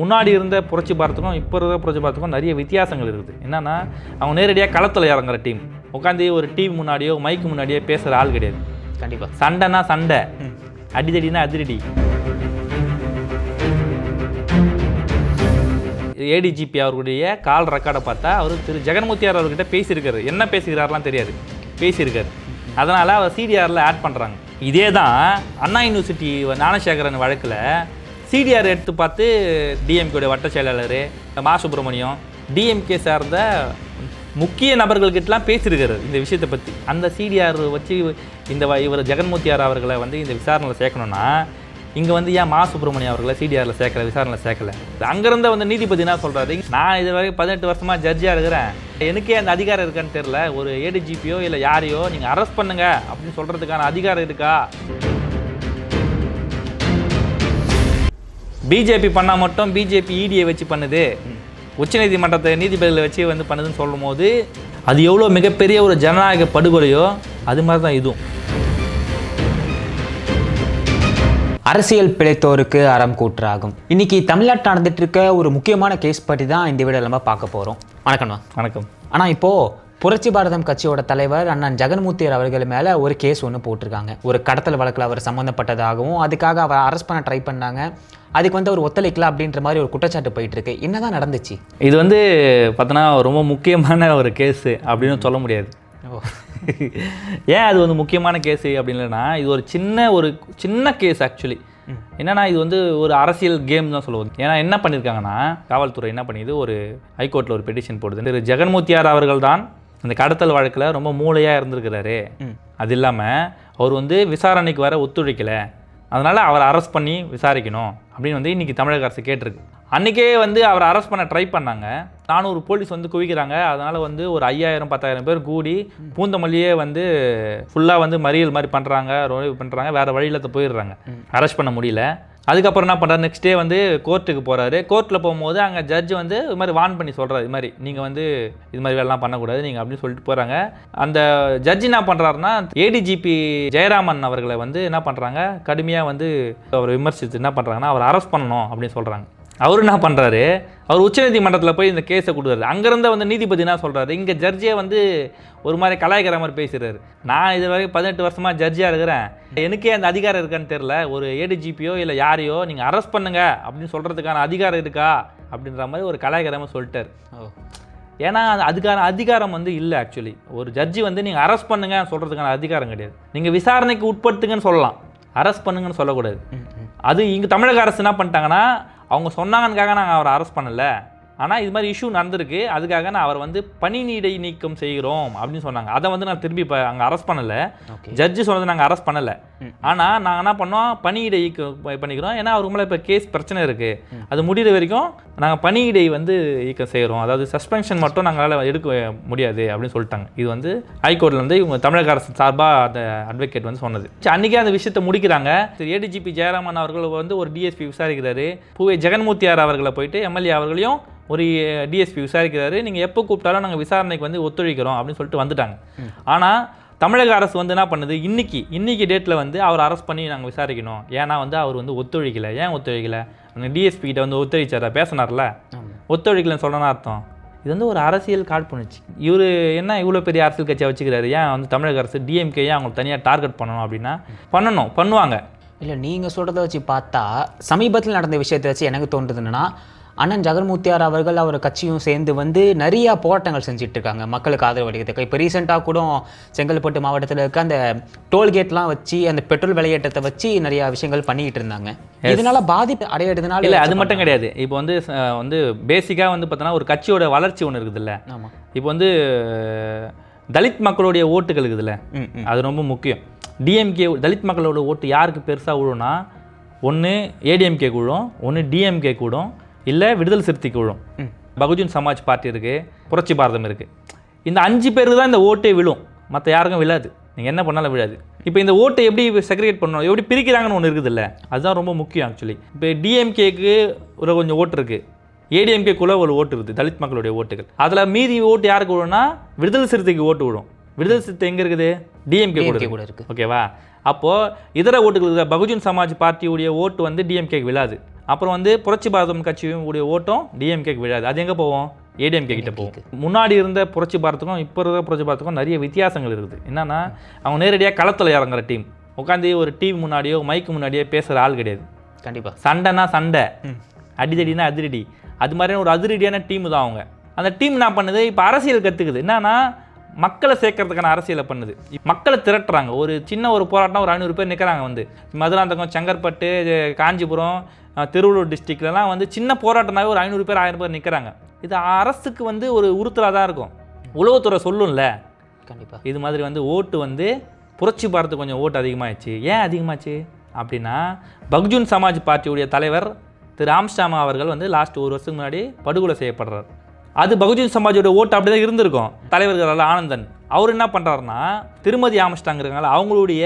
முன்னாடி இருந்த புரட்சி பாரத்துக்கும் இப்போ இருக்கிற புரட்சி பாரத்துக்கும் நிறைய வித்தியாசங்கள் இருக்குது. என்னன்னா அவங்க நேரடியாக களத்தில் இறங்குற டீம் உட்காந்து ஒரு டிவி முன்னாடியோ மைக்கு முன்னாடியோ பேசுகிற ஆள் கிடையாது. கண்டிப்பாக சண்டைனா சண்டை. அடிதடினா அதிரடி. ஏடிஜிபி அவர்களுடைய கால் ரெக்கார்டை பார்த்தா அவர் திரு. ஜெகன்மூர்த்தியார் அவர்கிட்ட பேசியிருக்காரு. என்ன பேசுகிறாரெலாம் தெரியாது. பேசியிருக்காரு. அதனால் அவர் சிடிஆரில் ஆட் பண்ணுறாங்க இதே தான் அண்ணா யூனிவர்சிட்டி ஞானசேகரன் வழக்கில் சிடிஆர் எடுத்து பார்த்து டிஎம்கேடைய வட்ட செயலாளர் மா சுப்பிரமணியம் டிஎம்கே சார்ந்த முக்கிய நபர்கள்கிட்டலாம் பேசியிருக்காரு இந்த விஷயத்தை பற்றி அந்த சிடிஆர் வச்சு இந்த வ- இவர் ஜெகன்மூர்த்தியார் அவர்களை வந்து இந்த விசாரணையில் சேர்க்கணும்னா இங்கே வந்து ஏன் மா சுப்பிரமணியம் அவர்களை சிடிஆரில் சேர்க்கல விசாரணையில் சேர்க்கல? அங்கேருந்த வந்து நீதிபதி என்ன சொல்கிறாரு நான் இது வரைக்கும் பதினெட்டு வருஷமாக ஜட்ஜியாக இருக்கிறேன். எனக்கே அந்த அதிகாரம் இருக்கான்னு தெரில ஒரு ஏடிஜிபியோ இல்லை யாரையோ நீங்கள் அரெஸ்ட் பண்ணுங்க அப்படின்னு சொல்கிறதுக்கான அதிகாரம் இருக்கா? பிஜேபி பண்ணால் மட்டும் பிஜேபி இடியை வச்சு பண்ணுது. உச்சநீதிமன்றத்தை நீதிபதிகளை வச்சு வந்து பண்ணுதுன்னு சொல்லும் போது அது எவ்வளோ மிகப்பெரிய ஒரு ஜனநாயக படுகொலையோ அது மாதிரி தான் இதுவும். அரசியல் பிழைத்தோருக்கு அறம் கூற்றாகும். இன்னைக்கு தமிழ்நாட்டில் நடந்துட்டு இருக்க ஒரு முக்கியமான கேஸ் பற்றி தான் இந்த வீடியோ நம்ம பார்க்க போகிறோம் வணக்கம்ண்ணா. வணக்கம். ஆனால் இப்போது புரட்சி பாரதம் கட்சியோட தலைவர் அண்ணன் ஜெகன்மூர்த்தியர் அவர்கள் மேலே ஒரு கேஸ் ஒன்று போட்டிருக்காங்க. ஒரு கடத்தல் வழக்கில் அவர் சம்மந்தப்பட்டதாகவும் அதுக்காக அவர் அரெஸ்ட் பண்ண ட்ரை பண்ணாங்க. அதுக்கு வந்து அவர் ஒத்துழைக்கல அப்படின்ற மாதிரி ஒரு குற்றச்சாட்டு போயிட்டு இருக்கு என்னதான் நடந்துச்சு? இது வந்து பார்த்தோன்னா ரொம்ப முக்கியமான ஒரு கேஸு அப்படின்னு சொல்ல முடியாது. ஏன் அது வந்து முக்கியமான கேஸு அப்படின்னுனா இது ஒரு சின்ன ஒரு சின்ன கேஸ் ஆக்சுவலி என்னன்னா இது வந்து ஒரு அரசியல் கேம் தான் சொல்லுவோம் ஏன்னா என்ன பண்ணியிருக்காங்கன்னா காவல்துறை என்ன பண்ணிது? ஒரு ஹைகோர்ட்டில் ஒரு பெட்டிஷன் போடுது. திரு ஜெகன்மூர்த்தியார் அவர்கள் தான் இந்த கடத்தல் வழக்கில் ரொம்ப மூளையாக இருந்திருக்கிறாரு. அது இல்லாமல் அவர் வந்து விசாரணைக்கு வர ஒத்துழைக்கலை. அதனால் அவரை அரெஸ்ட் பண்ணி விசாரிக்கணும் அப்படின்னு வந்து இன்றைக்கி தமிழக அரசு கேட்டிருக்கு. அன்றைக்கே வந்து அவரை அரெஸ்ட் பண்ண ட்ரை பண்ணாங்க. நானூறு போலீஸ் வந்து குவிக்கிறாங்க. அதனால் வந்து ஒரு ஐயாயிரம் பத்தாயிரம் பேர் கூடி பூந்தமல்லியே வந்து ஃபுல்லாக வந்து மறியல் மாதிரி பண்ணுறாங்க பண்ணுறாங்க வேறு வழியில் போயிடுறாங்க. அரெஸ்ட் பண்ண முடியல. அதுக்கப்புறம் என்ன பண்ணுறாரு நெக்ஸ்ட் டே வந்து கோர்ட்டுக்கு போகிறாரு கோர்ட்டில் போகும்போது அங்கே ஜட்ஜ் வந்து இது மாதிரி வார்ன் பண்ணி சொல்கிறாரு இது மாதிரி நீங்கள் வந்து இது மாதிரி வேலைலாம் பண்ணக்கூடாது. நீங்கள் அப்படின்னு சொல்லிட்டு போகிறாங்க அந்த ஜட்ஜ் என்ன பண்ணுறாருன்னா ஏடிஜிபி ஜெயராமன் அவர்களை வந்து என்ன பண்ணுறாங்க கடுமையாக வந்து அவர் விமர்சித்து என்ன பண்ணுறாங்கன்னா அவர் அரெஸ்ட் பண்ணணும் அப்படின்னு சொல்கிறாங்க அவர் என்ன பண்ணுறாரு அவர் உச்சநீதிமன்றத்தில் போய் இந்த கேஸை கொடுக்குறாரு. அங்கேருந்த வந்து நீதிபதி என்ன சொல்கிறாரு இங்கே ஜட்ஜே வந்து ஒரு மாதிரி கலாய்க்கிற மாதிரி பேசுகிறாரு நான் இது வரைக்கும் பதினெட்டு வருஷமாக ஜட்ஜாக இருக்கிறேன். எனக்கே அந்த அதிகாரம் இருக்கான்னு தெரில ஒரு ஏடிஜிபியோ இல்லை யாரையோ நீங்கள் அரெஸ்ட் பண்ணுங்க அப்படின்னு சொல்கிறதுக்கான அதிகாரம் இருக்கா? அப்படின்ற மாதிரி ஒரு கலாய்க்கிற மாதிரி சொல்லிட்டார். ஏன்னா அது அதுக்கான அதிகாரம் வந்து இல்லை ஆக்சுவலி ஒரு ஜட்ஜி வந்து நீங்கள் அரெஸ்ட் பண்ணுங்க சொல்கிறதுக்கான அதிகாரம் கிடையாது. நீங்கள் விசாரணைக்கு உட்படுத்துங்கன்னு சொல்லலாம். அரெஸ்ட் பண்ணுங்கன்னு சொல்லக்கூடாது. அது இங்கே தமிழக அரசு என்ன பண்ணிட்டாங்கன்னா அவங்க சொன்னாங்கன்னுக்காக நாங்கள் அவரை அரெஸ்ட் பண்ணலை. ஆனால் இது மாதிரி இஷ்யூ நடந்திருக்கு. அதுக்காக நான் அவர் வந்து பணிநீடை நீக்கம் செய்கிறோம் அப்படின்னு சொன்னாங்க. அதை வந்து நான் திரும்பி இப்போ அங்கே அரெஸ்ட் பண்ணலை. ஜட்ஜு சொன்னதை நாங்கள் அரெஸ்ட் பண்ணலை. ஆனால் நாங்கள் என்ன பண்ணோம்? பணியிடை பண்ணிக்கிறோம். ஏன்னா அவருக்கு மேலே இப்போ கேஸ் பிரச்சனை இருக்குது அது முடிகிற வரைக்கும் நாங்கள் பணியிடை வந்து ஈக்கம் செய்கிறோம். அதாவது சஸ்பென்ஷன் மட்டும் நாங்களால் எடுக்க முடியாது அப்படின்னு சொல்லிட்டாங்க. இது வந்து ஹைகோர்ட்டில் வந்து இவங்க தமிழக அரசு சார்பாக அந்த அட்வொகேட் வந்து சொன்னது. சரி, அன்னைக்கே அந்த விஷயத்தை முடிக்கிறாங்க. ஏடிஜிபி ஜெயராமன் அவர்கள் வந்து ஒரு டிஎஸ்பி விசாரிக்கிறாரு. பூவே ஜெகன்மூர்த்தியார் அவர்களை போயிட்டு எம்எல்ஏ அவர்களையும் ஒரு டிஎஸ்பி விசாரிக்கிறாரு நீங்கள் எப்போ கூப்பிட்டாலும் நாங்கள் விசாரணைக்கு வந்து ஒத்துழைக்கிறோம் அப்படின்னு சொல்லிட்டு வந்துட்டாங்க. ஆனால் தமிழக அரசு வந்து என்ன பண்ணுது? இன்னைக்கு இன்னைக்கு டேட்டில் வந்து அவர் அரெஸ்ட் பண்ணி நாங்கள் விசாரிக்கணும். ஏன்னா வந்து அவர் வந்து ஒத்துழைக்கல. ஏன் ஒத்துழைக்கல? அந்த டிஎஸ்பி கிட்ட வந்து ஒத்துழைச்சாரா? பேசினார்ல. ஒத்துழைக்கலன்னு சொல்லணும் அர்த்தம். இது வந்து ஒரு அரசியல் காழ்ப்புணர்ச்சி. இவர் என்ன இவ்வளோ பெரிய அரசியல் கட்சியை வச்சுக்கிறாரு? ஏன் வந்து தமிழக அரசு டிஎம்கே ஏன் அவங்களுக்கு தனியாக டார்கெட் பண்ணணும் அப்படின்னா பண்ணணும் பண்ணுவாங்க. இல்லை நீங்கள் சொல்கிறத வச்சு பார்த்தா சமீபத்தில் நடந்த விஷயத்தை வச்சு எனக்கு தோன்றுது என்னன்னா அண்ணன் ஜெகன்மூர்த்தியார் அவர்கள் அவர் கட்சியும் சேர்ந்து வந்து நிறைய போராட்டங்கள் செஞ்சுட்டு இருக்காங்க மக்களுக்கு ஆதரவு அளிக்கிறதுக்கு. இப்போ ரீசெண்டாக கூட செங்கல்பட்டு மாவட்டத்தில் இருக்க அந்த டோல்கேட்லாம் வச்சு அந்த பெட்ரோல் விலையேற்றத்தை வச்சு நிறைய விஷயங்கள் பண்ணிக்கிட்டு இருந்தாங்க இதனால பாதிப்பு அடையிறதுனால இல்லை அது மட்டும் கிடையாது. இப்போ வந்து வந்து பேசிக்காக வந்து பார்த்தோன்னா ஒரு கட்சியோட வளர்ச்சி ஒன்று இருக்குதுல்ல. ஆமாம் இப்போ வந்து தலித் மக்களுடைய ஓட்டுகள் இருக்குதுல்ல. அது ரொம்ப முக்கியம். டிஎம்கே தலித் மக்களோட ஓட்டு யாருக்கு பெருசாக விழும்னா ஒன்று ஏடிஎம்கே கூடும் ஒன்று டிஎம்கே கூடும் இல்லை விடுதலை சிறுத்தைக்கு விழும் ம். பகுஜன் சமாஜ் பார்ட்டி இருக்குது புரட்சி பாரதம் இருக்குது இந்த அஞ்சு பேருக்கு தான் இந்த ஓட்டே விழும். மற்ற யாருக்கும் விழாது. நீங்கள் என்ன பண்ணாலும் விழாது. இப்போ இந்த ஓட்டை எப்படி செக்ரிகேட் பண்ணணும் எப்படி பிரிக்கிறாங்கன்னு ஒன்று இருக்குதுல்ல அதுதான் ரொம்ப முக்கியம் ஆக்சுவலி இப்போ டிஎம்கேக்கு ஒரு கொஞ்சம் ஓட்டு இருக்குது ஏடிஎம்கேக்குள்ளே ஒரு ஓட்டு இருக்குது தலித் மக்களுடைய ஓட்டுகள். அதில் மீதி ஓட்டு யாருக்கு விழும்னா விடுதலை சிறுத்தைக்கு ஓட்டு விடும் விடுதலை சிறுத்தை எங்கே இருக்குது? டிஎம்கே கூட இருக்குது. கூட இருக்கு. ஓகேவா அப்போது இதர ஓட்டுகள் பகுஜன் சமாஜ் பார்ட்டியுடைய ஓட்டு வந்து டிஎம்கேக்கு விழாது. அப்புறம் வந்து புரட்சி பாரதம் கட்சியும் உடைய ஓட்டும் டிஎம்கேக்கு விழாது. அது எங்கே போவோம்? ஏடிஎம்கே கிட்ட போகும் முன்னாடி இருந்த புரட்சி பாரத்துக்கும் இப்போ இருக்கிற புரட்சி பாரத்துக்கும் நிறைய வித்தியாசங்கள் இருக்குது. என்னன்னா அவங்க நேரடியாக களத்தில் இறங்குற டீம் உட்காந்து ஒரு டிவி முன்னாடியோ மைக்கு முன்னாடியோ பேசுகிற ஆள் கிடையாது. கண்டிப்பா. சண்டைனா சண்டை. அடிதடினா அதிரடி. அது மாதிரியான ஒரு அதிரடியான டீம் தான் அவங்க. அந்த டீம் என்ன பண்ணுது? இப்போ அரசியல் கற்றுக்குது என்னன்னா மக்களை சேர்க்கறதுக்கான அரசியலை பண்ணுது. மக்களை திரட்டுறாங்க. ஒரு சின்ன ஒரு போராட்டம் ஒரு ஐநூறு பேர் நிற்கிறாங்க வந்து. மதுராந்தகம் செங்கற்பட்டு காஞ்சிபுரம் திருவள்ளூர் டிஸ்ட்ரிக்ட்லலாம் வந்து சின்ன போராட்டம்னாவே ஒரு ஐநூறு பேர் ஆயிரம் பேர் நிற்கிறாங்க இது அரசுக்கு வந்து ஒரு உறுத்தலாக தான் இருக்கும். உளவுத்துறை சொல்லும்ல. கண்டிப்பா. இது மாதிரி வந்து ஓட்டு வந்து புரட்சி பாரத்து கொஞ்சம் ஓட்டு அதிகமாகிடுச்சு ஏன் அதிகமாச்சு? அப்படின்னா பகுஜன் சமாஜ் பார்ட்டியுடைய தலைவர் திரு ஆம்ஸ்டாமா அவர்கள் வந்து லாஸ்ட் ஒரு வருஷத்துக்கு முன்னாடி படுகொலை செய்யப்படுறார். அது பகுஜன் சமாஜோட ஓட்டு அப்படி தான் இருந்திருக்கும். தலைவர்கள் ஆனந்தன். அவர் என்ன பண்ணுறாருன்னா திருமதி ஆம்ஸ்டாங்கிறதுனால அவங்களுடைய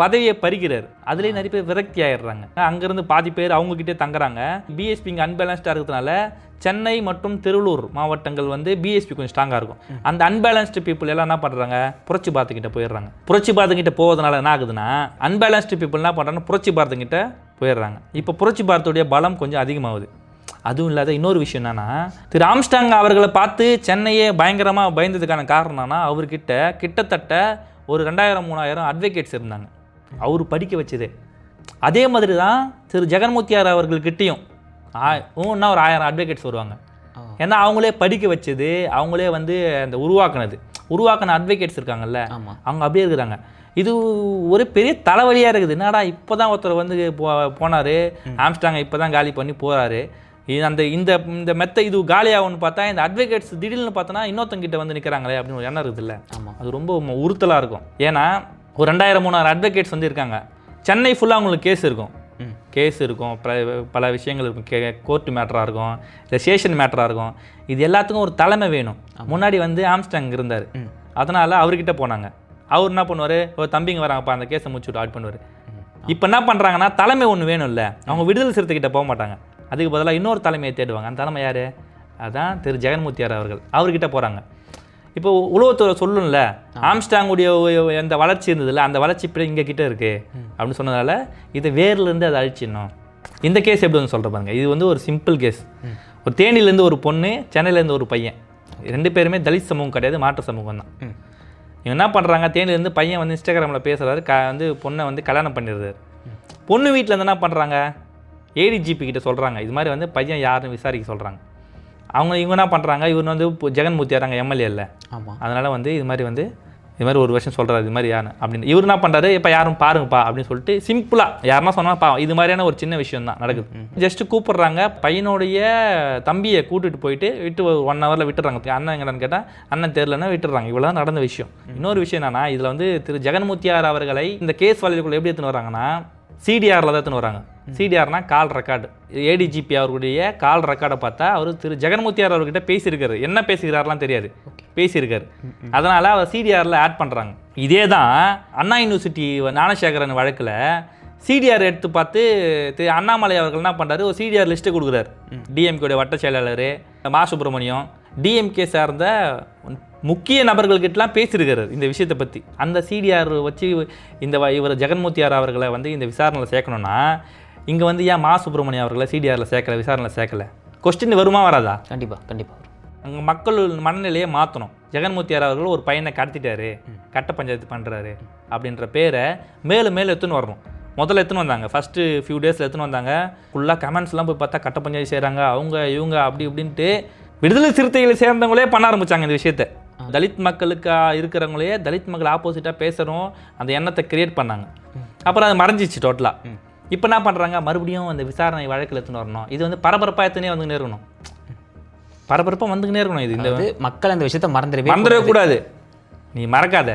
பதவியை பறிக்கிறார். அதுலேயே நிறைய பேர் விரக்தி ஆயிடுறாங்க. அங்கேருந்து பாதி பேர் அவங்கக்கிட்டே தங்குறாங்க. பிஎஸ்பி இங்கே அன்பேலன்ஸ்டாக இருக்கிறதுனால சென்னை மற்றும் திருவள்ளூர் மாவட்டங்கள் வந்து பிஎஸ்பி கொஞ்சம் ஸ்ட்ராங்காக இருக்கும். அந்த அன்பேலன்ஸ்டு பீப்புள் எல்லாம் என்ன பண்ணுறாங்க புரட்சி பாரத்துக்கிட்ட போயிடுறாங்க. புரட்சி பாரத்துக்கிட்ட போவதனால என்ன ஆகுதுன்னா அன்பேலன்ஸ்டு பீப்புள் என்ன பண்ணுறாங்கன்னா புரட்சி பாரத்துக்கிட்ட போயிடுறாங்க. இப்போ புரட்சி பாரத்துடைய பலம் கொஞ்சம் அதிகமாகுது. அதுவும் இல்லாத இன்னொரு விஷயம் என்னன்னா திரு ஆம்ஸ்டாங் அவர்களை பார்த்து சென்னையே பயங்கரமாக பயந்ததுக்கான காரணம் என்னன்னா அவர்கிட்ட கிட்டத்தட்ட ஒரு ரெண்டாயிரம் மூணாயிரம் அட்வொகேட்ஸ் இருந்தாங்க. அவர் படிக்க வச்சதே. அதே மாதிரி தான் திரு ஜெகன்மூர்த்தியார் அவர்கள்கிட்டயும் இன்னும் ஒரு ஆயிரம் அட்வொகேட்ஸ் வருவாங்க. ஏன்னா அவங்களே படிக்க வச்சது அவங்களே வந்து அந்த உருவாக்குனது. உருவாக்கின அட்வொகேட்ஸ் இருக்காங்கல்ல அவங்க அப்படியே இருக்கிறாங்க. இது ஒரு பெரிய தலைவலியாக இருக்குது. என்னடா இப்போ தான் ஒருத்தர் வந்து போ போனார். ஆம்ஸ்டாங்க இப்போ தான் காலி பண்ணி போகிறாரு இது அந்த இந்த இந்த மெத்த இது காலியாகும்னு பார்த்தா இந்த அட்வொகேட்ஸ் திடீர்னு பார்த்தோன்னா இன்னொருத்தங்கிட்ட வந்து நிற்கிறாங்களே அப்படின்னு ஒரு எண்ணம் இருக்குதுல்ல. ஆமா. அது ரொம்ப ம- உறுத்தலா இருக்கும். ஏன்னா ஒரு ரெண்டாயிரம் மூணாயிரம் அட்வொகேட்ஸ் வந்து இருக்காங்க. சென்னை ஃபுல்லாக அவங்களுக்கு கேஸ் இருக்கும். கேஸ் இருக்கும். பல- பல விஷயங்கள் இருக்கும். கே கோர்ட்டு மேட்டராக இருக்கும். இல்லை ஸ்டேஷன் மேட்டராக இருக்கும். இது எல்லாத்துக்கும் ஒரு தலைமை வேணும். முன்னாடி வந்து ஆம்ஸ்டாங் இருந்தார். அதனால் அவர்கிட்ட போனாங்க. அவர் என்ன பண்ணுவார்? ஒரு தம்பிங்க வராங்கப்பா அந்த கேஸை முடிச்சுட்டு ஆட் பண்ணுவார். இப்போ என்ன பண்ணுறாங்கன்னா தலைமை ஒன்று வேணும்ல. அவங்க விடுதலை சிறுத்தைகிட்ட போக மாட்டாங்க. அதுக்கு பதிலாக இன்னொரு தலைமையை தேடுவாங்க. அந்த தலைமை யார்? அதான் திரு. ஜெகன்மூர்த்தியார் அவர்கள். அவர்கிட்ட போகிறாங்க இப்போ உளவுத்துறை சொல்லும்ல ஆம்ஸ்டாங்குடைய அந்த வளர்ச்சி இருந்ததுல அந்த வளர்ச்சி இப்படி இங்கே கிட்ட இருக்கு. அப்படின்னு சொன்னதால இதை வேர்லேருந்து அதை அழிச்சிடணும். இந்த கேஸ் எப்படி வந்து சொல்கிற பாருங்க. இது வந்து ஒரு சிம்பிள் கேஸ் ஒரு தேனிலேருந்து ஒரு பொண்ணு சென்னையிலேருந்து ஒரு பையன். ரெண்டு பேருமே தலித் சமூகம் கிடையாது மாற்று சமூகம் தான். இவங்க என்ன பண்ணுறாங்க தேனிலேருந்து பையன் வந்து இன்ஸ்டாகிராமில் பேசுகிறாரு க வந்து பொண்ணை வந்து கல்யாணம் பண்ணிடுறாரு. பொண்ணு வீட்டில் இருந்து என்ன பண்ணுறாங்க ஏடிஜிபி கிட்ட சொல்கிறாங்க இது மாதிரி வந்து பையன் யாருன்னு விசாரிக்க சொல்கிறாங்க அவங்க இவங்க என்ன பண்ணுறாங்க இவர் வந்து இப்போ ஜெகன்மூர்த்தியாராங்க எம்எல்ஏ இல்லை ஆமா. அதனால் வந்து இது மாதிரி வந்து இது மாதிரி ஒரு வருஷம் சொல்கிறாரு இது மாதிரி யாரு அப்படின்னு. இவர் என்ன பண்ணுறாரு இப்போ யாரும் பாருங்கப்பா அப்படின்னு சொல்லிட்டு சிம்பிளாக யாருன்னா சொன்னா பா இது மாதிரியான ஒரு சின்ன விஷயம் தான் நடக்குது. ஜஸ்ட் கூப்பிடுறாங்க. பையனுடைய தம்பியை கூட்டிட்டு போயிட்டு விட்டு ஒன் ஹவரில் விட்டுறாங்க. அண்ணன் எங்கடான்னு கேட்டால் அண்ணன் தெரிலன்னா விட்டுறாங்க. இவ்வளோ தான் நடந்த விஷயம். இன்னொரு விஷயம் என்னன்னா இதில் வந்து திரு ஜெகன்மூர்த்தியார் அவர்களை இந்த கேஸ் வலைக்குள்ள எப்படி எடுத்துன்னு வராங்கன்னா சிடிஆரில் தான் எடுத்துன்னு வராங்க. சிடிஆர்னா கால் ரெக்கார்டு. ஏடிஜிபி அவர்களுடைய கால் ரெக்கார்டை பார்த்தா அவர் திரு ஜெகன்மூர்த்தியார் அவர்கிட்ட பேசியிருக்காரு. என்ன பேசிக்கிறாருலாம் தெரியாது. பேசியிருக்காரு. அதனால் அவர் சிடிஆரில் ஆட் பண்ணுறாங்க இதே தான் அண்ணா யூனிவர்சிட்டி ஞானசேகரன் வழக்கில் சிடிஆர் எடுத்து பார்த்து திரு அண்ணாமலை அவர்கள் என்ன பண்ணுறாரு ஒரு சிடிஆர் லிஸ்ட்டு கொடுக்குறாரு. டிஎம்கேடைய வட்ட செயலாளர் மா சுப்பிரமணியம் டிஎம்கே சார்ந்த முக்கிய நபர்கள்கிட்டலாம் பேசியிருக்காரு இந்த விஷயத்தை பற்றி அந்த சிடிஆர் வச்சு இந்த இவர் ஜெகன்மூர்த்தியார் அவர்களை வந்து இந்த விசாரணையில் சேர்க்கணும்னா இங்கே வந்து ஏன் மா சுப்பிரமணியம் அவர்களை சிடிஆரில் சேர்க்கல விசாரணையில் சேர்க்கல? கொஸ்டின் வருமா வராதா? கண்டிப்பா கண்டிப்பா. வரும். அங்கே மக்கள் மனநிலையை மாற்றணும் ஜெகன்மூர்த்தியார் அவர்கள் ஒரு பையனை கடத்திட்டாரு கட்ட பஞ்சாயத்து பண்ணுறாரு அப்படின்ற பேரை மேலும் மேலும் எடுத்துன்னு வரணும். முதல்ல எடுத்துன்னு வந்தாங்க. ஃபஸ்ட்டு ஃபியூ டேஸில் எடுத்துன்னு வந்தாங்க. ஃபுல்லாக கமெண்ட்ஸ்லாம் போய் பார்த்தா கட்ட பஞ்சாயத்து செய்கிறாங்க அவங்க இவங்க அப்படி இப்படின்ட்டு விடுதலை சிறுத்தைகளை சேர்ந்தவங்களே பண்ண ஆரம்பிச்சாங்க இந்த விஷயத்தை. தலித் மக்களுக்கு இருக்கிறவங்களே தலித் மக்கள் ஆப்போசிட்டாக பேசுகிறோம் அந்த எண்ணத்தை கிரியேட் பண்ணாங்க. அப்புறம் அது மறைஞ்சிச்சு டோட்டலாக இப்போ என்ன பண்ணுறாங்க மறுபடியும் அந்த விசாரணை வழக்கில் எடுத்துன்னு வரணும். இது வந்து பரபரப்பாக எத்தனையே வந்து நேரணும் பரபரப்பாக வந்துக்கினே இருக்கணும் இது இந்த மக்கள் அந்த விஷயத்த மறந்துடவே மறந்துடவே கூடாது நீ மறக்காத.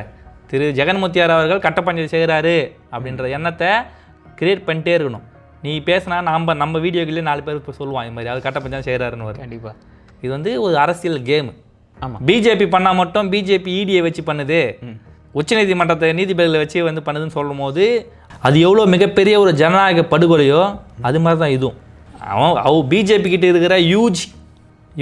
திரு ஜெகன்மூர்த்தியார் அவர்கள் கட்டப்பஞ்சாயத்து செய்கிறாரு அப்படின்ற எண்ணத்தை கிரியேட் பண்ணிட்டே இருக்கணும். நீ பேசினா நம்ம நம்ம வீடியோக்குள்ளே நாலு பேர் இப்போ சொல்லுவான் இது மாதிரி. அது கட்டப்பஞ்சாயத்து செய்கிறாருன்னு வரும் கண்டிப்பா. இது வந்து ஒரு அரசியல் கேம் ஆமா. பிஜேபி பண்ணால் மட்டும் பிஜேபி இடியை வச்சு பண்ணுது. உச்சநீதிமன்றத்தை நீதிபதிகளை வச்சு வந்து பண்ணுதுன்னு சொல்லும் போது அது எவ்வளோ மிகப்பெரிய ஒரு ஜனநாயக படுகொலையோ அது மாதிரி தான் இதுவும். அவன் அவ பிஜேபி கிட்ட இருக்கிற யூஜி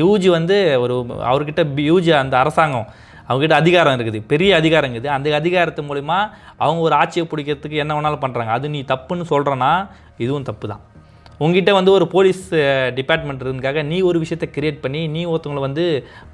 யூஜி வந்து ஒரு அவர்கிட்ட யூஜி அந்த அரசாங்கம் அவங்ககிட்ட அதிகாரம் இருக்குது. பெரிய அதிகாரம் இருக்குது. அந்த அதிகாரத்து மூலிமா அவங்க ஒரு ஆட்சியை பிடிக்கிறதுக்கு என்ன வேணாலும் பண்ணுறாங்க அது நீ தப்புன்னு சொல்கிறனா இதுவும் தப்பு தான். உங்ககிட்ட வந்து ஒரு போலீஸ் டிபார்ட்மெண்ட் இருந்துக்காக நீ ஒரு விஷயத்தை கிரியேட் பண்ணி நீ ஒருத்தவங்களை வந்து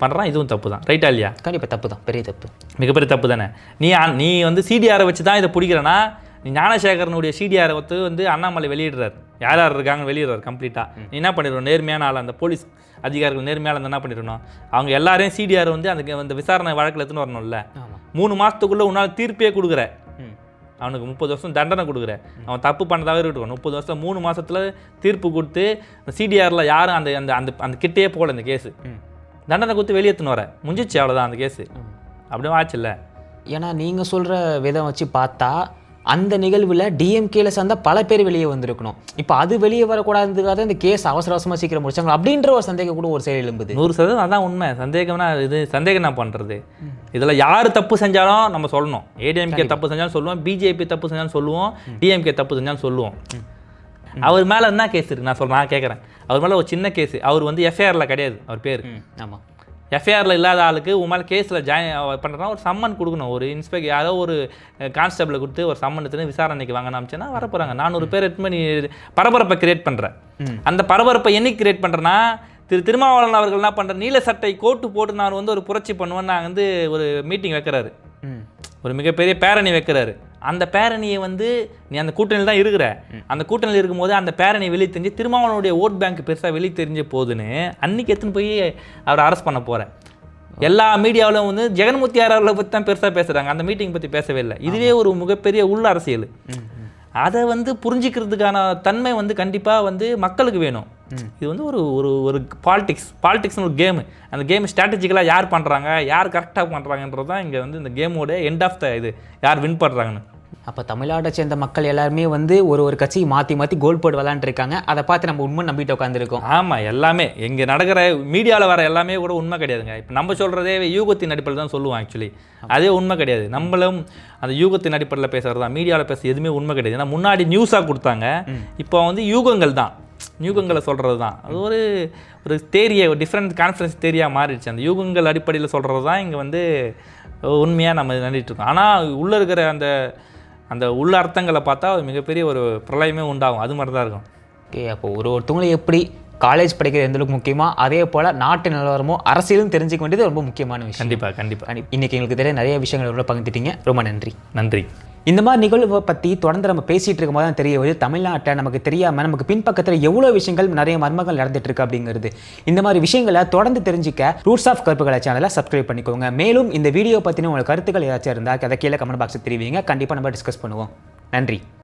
பண்ணுறான் இதுவும் தப்பு தான். ரைட்டா இல்லையா? கண்டிப்பாக தப்பு தான். பெரிய தப்பு. மிகப்பெரிய தப்பு தானே? நீ நீ வந்து சிடிஆரை வச்சு தான் இதை பிடிக்கிறனா நீ ஞானசேகரனுடைய சிடிஆரை வந்து வந்து அண்ணாமலை வெளியிடுறாரு. யார் யார் இருக்காங்க வெளியிடுறாரு கம்ப்ளீட்டாக நீ என்ன பண்ணிடணும் நேர்மையான ஆள்? அந்த போலீஸ் அதிகாரிகள் நேர்மையான ஆள் என்ன பண்ணிடணும் அவங்க எல்லாரையும் சிடிஆர் வந்து அந்த அந்த விசாரணை வழக்கில் எடுத்துன்னு வரணும்ல. மூணு மாதத்துக்குள்ளே உன்னால் தீர்ப்பே கொடுக்குற. அவனுக்கு முப்பது வருஷம் தண்டனை கொடுக்குற. அவன் தப்பு பண்ணதாக இருக்கட்டும். முப்பது வருஷம் மூணு மாசத்துல தீர்ப்பு கொடுத்து சிடிஆரில் யாரும் அந்த அந்த அந்த அந்த கிட்டே போகல இந்த கேஸு. தண்டனை கொடுத்து வெளியேற்றுன்னு வர. முடிஞ்சிச்சு அவ்வளோதான் அந்த கேஸு. அப்படியே ஆச்சுல்ல. ஏன்னா நீங்கள் சொல்கிற விதம் வச்சு பார்த்தா அந்த நிகழ்வில் டிஎம்கேல சேர்ந்த பல பேர் வெளியே வந்திருக்கணும். இப்போ அது வெளியே வரக்கூடாதுக்காக இந்த கேஸ் அவசர அவசரமாக சீக்கிரம் முடிச்சாங்க. அப்படின்ற ஒரு சந்தேகம் கூட ஒரு செயல் எழும்புது. நூறு சதவீதம் அதான் உண்மை. சந்தேகம்னா இது சந்தேகம் என்ன பண்ணுறது இதில் யார் தப்பு செஞ்சாலும் நம்ம சொல்லணும். ஏடிஎம்கே தப்பு செஞ்சாலும் சொல்லுவோம். பிஜேபி தப்பு செஞ்சாலும் சொல்லுவோம். டிஎம்கே தப்பு செஞ்சாலும் சொல்லுவோம். அவர் மேலே என்ன கேஸ் இருக்கு? நான் சொல்றேன் நான் கேட்குறேன் அவர் மேலே ஒரு சின்ன கேஸ் அவர் வந்து எஃப்ஐஆரில் கிடையாது. அவர் பேர். ஆமாம் எஃப்ஐஆரில் இல்லாத ஆளுக்கு உன் மேலே கேஸில் ஜாயின் பண்ணுறனா ஒரு சம்மன் கொடுக்கணும். ஒரு இன்ஸ்பெக்ட் யாரோ ஒரு கான்ஸ்டபிளை கொடுத்து ஒரு சம்மன் எடுத்துன்னு விசாரணைக்கு வாங்க அமிச்சேன்னா வர போகிறாங்க நானூறு பேர் எடுத்து நீ பரபரப்பை கிரியேட் பண்ணுற ம். அந்த பரபரப்பை என்னைக்கு கிரியேட் பண்ணுறேன்னா திரு திருமாவளவன் அவர்கள் என்ன பண்ணுற நீல சட்டை கோட்டு போட்டு நான் வந்து ஒரு புரட்சி பண்ணுவேன்னு நான் வந்து ஒரு மீட்டிங் வைக்கிறாரு. ஒரு மிகப்பெரிய பேரணி வைக்கிறாரு. அந்த பேரணியை வந்து நீ அந்த கூட்டணியில் தான் இருக்கிற. அந்த கூட்டணியில் இருக்கும்போது அந்த பேரணி வெளியே தெரிஞ்சு திருமாவளவனுடைய ஓட் பேங்க் பெருசாக வெளியே தெரிஞ்ச போதுன்னு அன்னைக்கு எடுத்துன்னு போய் அவரை அரெஸ்ட் பண்ண போகிறேன் எல்லா மீடியாவிலும் வந்து ஜெகன்மூர்த்தி அவர்களை பற்றி தான் பெருசாக பேசுகிறாங்க அந்த மீட்டிங் பற்றி பேசவே இல்லை. இதுவே ஒரு மிகப்பெரிய உள்ள அரசியல். அதை வந்து புரிஞ்சுக்கிறதுக்கான தன்மை வந்து கண்டிப்பாக வந்து மக்களுக்கு வேணும். இது வந்து ஒரு ஒரு ஒரு பாலிடிக்ஸ் பாலிடிக்ஸ்னு ஒரு கேமு அந்த கேம் ஸ்ட்ராட்டஜிக்கலாக யார் பண்ணுறாங்க யார் கரெக்டாக பண்ணுறாங்கன்றது தான் இங்கே வந்து இந்த கேமோட எண்ட் ஆஃப் த இது யார் வின் பண்ணுறாங்கன்னு அப்போ தமிழ்நாட்டை சேர்ந்த மக்கள் எல்லாருமே வந்து ஒரு ஒரு கட்சி மாற்றி மாற்றி கோல் போட்டு விளாண்டுருக்காங்க அதை பார்த்து நம்ம உண்மை நம்பிட்டு உட்காந்துருக்கோம் ஆமாம் எல்லாமே. இங்கே நடக்கிற மீடியாவில் வர எல்லாமே கூட உண்மை கிடையாதுங்க. இப்போ நம்ம சொல்கிறதே யூகத்தின் அடிப்படையில் தான் சொல்லுவோம் ஆக்சுவலி அதே உண்மை கிடையாது. நம்மளும் அந்த யூகத்தின் அடிப்படையில் பேசுகிறது தான் மீடியாவில் பேச எதுவுமே உண்மை கிடையாது. ஏன்னா முன்னாடி நியூஸாக கொடுத்தாங்க. இப்போ வந்து யூகங்கள் தான். யூகங்களை சொல்கிறது தான் அது ஒரு ஒரு தேரியை ஒரு டிஃப்ரெண்ட் கான்ஃபரன்ஸ் தேரியாக மாறிடுச்சு. அந்த யூகங்கள் அடிப்படையில் சொல்கிறது தான் இங்கே வந்து உண்மையாக நம்ம இருக்கோம். ஆனால் உள்ளே இருக்கிற அந்த அந்த உள்ள அர்த்தங்களை பார்த்தா ஒரு மிகப்பெரிய ஒரு பிரளயமே உண்டாகும். அது மாதிரி தான் இருக்கும். ஓகே அப்போ ஒரு ஒருத்தவங்களும் எப்படி காலேஜ் படிக்கிறது எந்த அளவுக்கு முக்கியமா அதே போல் நாட்டு நிலவரமோ அரசியலும் தெரிஞ்சுக்க வேண்டியது ரொம்ப முக்கியமான விஷயம். கண்டிப்பாக கண்டிப்பாக கண்டி- இன்னைக்கு எங்களுக்கு தெரிய நிறைய விஷயங்கள் கூட பகிர்ந்துட்டீங்க. ரொம்ப நன்றி. நன்றி. இந்த மாதிரி நிகழ்வை பற்றி தொடர்ந்து நம்ம பேசிகிட்டு இருக்கும்போது தான் தெரிய வருது. தமிழ்நாட்டை நமக்கு தெரியாமல் நமக்கு பின்பக்கத்தில் எவ்வளோ விஷயங்கள் நிறைய மர்மங்கள் நடந்துட்டு இருக்கு அப்படிங்கிறது. இந்த மாதிரி விஷயங்களை தொடர்ந்து தெரிஞ்சுக்க ரூட்ஸ் ஆஃப் கற்புகளை சேனலை சப்ஸ்கிரைப் பண்ணிக்கோங்க. மேலும் இந்த வீடியோ பற்றின உங்களுக்கு கருத்துக்கள் ஏதாச்சும் இருந்தால் அதை கீழே கமெண்ட் பாக்ஸில் தெரிவிங்க. கண்டிப்பாக நம்ம டிஸ்கஸ் பண்ணுவோம். நன்றி.